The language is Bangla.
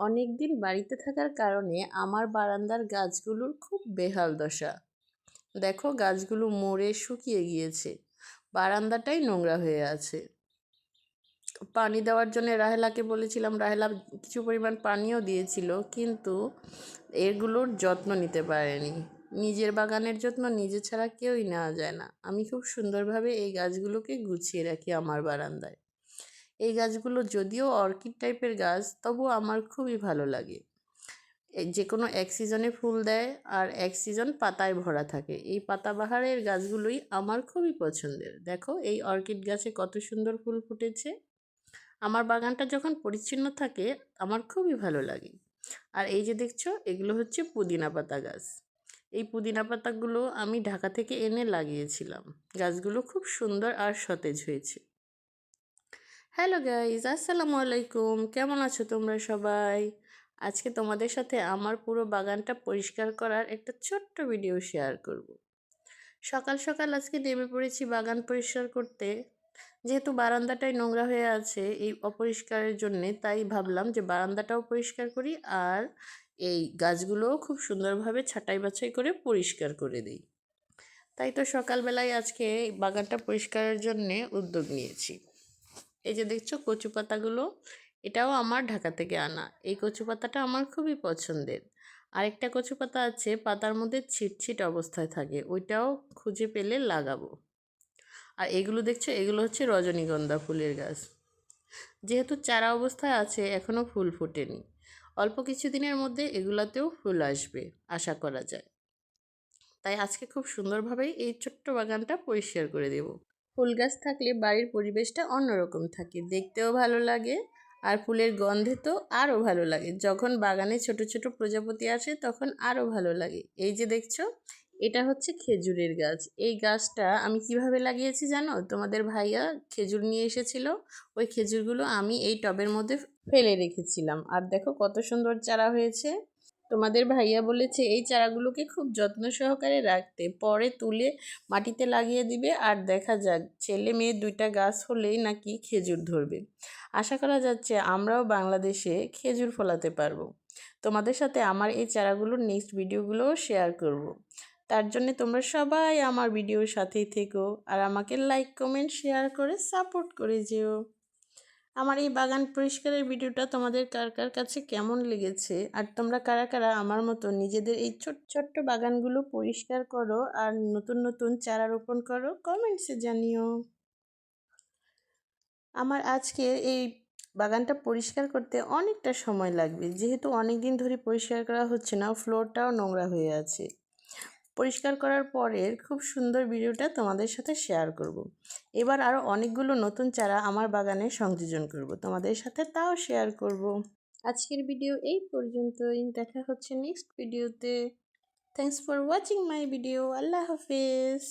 অনেক দিন বাড়িতে থাকার কারণে আমার বারান্দার গাছগুলোর খুব বেহাল দশা। দেখো, গাছগুলো মরে শুকিয়ে গিয়েছে। বারান্দাটাই নোংরা হয়ে আছে। পানি দেওয়ার জন্য রাহেলাকে বলেছিলাম, রাহেলা কিছু পরিমাণ পানিও দিয়েছিল, কিন্তু এগুলোর যত্ন নিতে পারেনি। নিজের বাগানের যত্ন নিজে ছাড়া কেউই নেওয়া যায় না। আমি খুব সুন্দরভাবে এই গাছগুলোকে গুছিয়ে রাখি আমার বারান্দায়। এই গাছগুলো যদিও অর্কিড টাইপের গাছ তবু আমার খুবই ভালো লাগে। যে কোনো এক সিজনে ফুল দেয় আর এক সিজন পাতায় ভরা থাকে। এই পাতাবাহারের গাছগুলোই আমার খুবই পছন্দের। দেখো, এই অর্কিড গাছে কত সুন্দর ফুল ফুটেছে। আমার বাগানটা যখন পরিচ্ছন্ন থাকে, আমার খুবই ভালো লাগে। আর এই যে দেখছ, এগুলো হচ্ছে পুদিনা পাতা গাছ। এই পুদিনা পাতাগুলো আমি ঢাকা থেকে এনে লাগিয়েছিলাম। গাছগুলো খুব সুন্দর আর সতেজ হয়েছে। হ্যালো গাইজ আসসালামু আলাইকুম। কেমন আছো তোমরা সবাই? আজকে তোমাদের সাথে আমার পুরো বাগানটা পরিষ্কার করার একটা ছোট্ট ভিডিও শেয়ার করব। সকাল সকাল আজকে নেমে পড়েছি বাগান পরিষ্কার করতে। যেহেতু বারান্দাটাই নোংরা হয়ে আছে এই অপরিষ্কারের জন্যে, তাই ভাবলাম যে বারান্দাটাও পরিষ্কার করি আর এই গাছগুলোও খুব সুন্দরভাবে ছাঁটাই বাছাই করে পরিষ্কার করে দিই। তাই তো সকালবেলায় আজকে বাগানটা পরিষ্কারের জন্যে উদ্যোগ নিয়েছি। এই যে দেখছ কচু পাতাগুলো, এটাও আমার ঢাকা থেকে আনা। এই কচু পাতাটা আমার খুবই পছন্দের। আরেকটা কচু পাতা আছে, পাতার মধ্যে ছিটছিট অবস্থায় থাকে, ওইটাও খুঁজে পেলে লাগাবো। আর এগুলো দেখছ, এগুলো হচ্ছে রজনীগন্ধা ফুলের গাছ। যেহেতু চারা অবস্থায় আছে এখনও ফুল ফোটেনি। অল্প কিছু দিনের মধ্যে এগুলাতেও ফুল আসবে, আশা করা যায়। তাই আজকে খুব সুন্দরভাবেই এই ছোট্ট বাগানটা পরিষ্কার করে দেব। ফুল গাছ থাকলে বাড়ির পরিবেশটা অন্যরকম থাকে। দেখতেও ভালো লাগে আর ফুলের গন্ধে তো আরও ভালো লাগে। যখন বাগানে ছোট ছোট প্রজাপতি আসে তখন আরও ভালো লাগে। এই যে দেখছ, এটা হচ্ছে খেজুরের গাছ। এই গাছটা আমি কীভাবে লাগিয়েছি জানো? তোমাদের ভাইয়া খেজুর নিয়ে এসেছিল। ওই খেজুরগুলো আমি এই টবের মধ্যে ফেলে রেখেছিলাম। আর দেখো কত সুন্দর চারা হয়েছে। তোমাদের ভাইয়া বলেছে, এই চারাগুলোকে খুব যত্ন সহকারে রাখতে। পরে তুলে মাটিতে লাগিয়ে দিবে আর দেখা যাক, ছেলে মেয়ে দুইটা গাছ হলেই নাকি খেজুর ধরবে। আশা করা যাচ্ছে আমরাও বাংলাদেশে খেজুর ফলাতে পারব। তোমাদের সাথে আমার এই চারাগুলোর নেক্সট ভিডিওগুলোও শেয়ার করব। তার জন্যে তোমরা সবাই আমার ভিডিওর সাথেই থেকো আর আমাকে লাইক কমেন্ট শেয়ার করে সাপোর্ট করে যেও। আমার এই বাগান পরিষ্কারের ভিডিওটা তোমাদের কার কার কাছে কেমন লেগেছে? আর তোমরা কারা কারা আমার মতো নিজেদের এই ছোট্ট ছোট্ট বাগানগুলো পরিষ্কার করো আর নতুন নতুন চারা রোপণ করো? কমেন্টসে জানিও। আমার আজকে এই বাগানটা পরিষ্কার করতে অনেকটা সময় লাগবে। যেহেতু অনেক দিন ধরে পরিষ্কার করা হচ্ছে না ফ্লোরটাও নোংরা হয়ে আছে। পরিষ্কার করার পরের খুব সুন্দর ভিডিওটা তোমাদের সাথে শেয়ার করব। এবার আরও অনেকগুলো নতুন চারা আমার বাগানে সংযোজন করব। তোমাদের সাথে তাও শেয়ার করব। আজকের ভিডিও এই পর্যন্তই দেখা হচ্ছে নেক্সট ভিডিওতে thanks for watching my video Allah Hafiz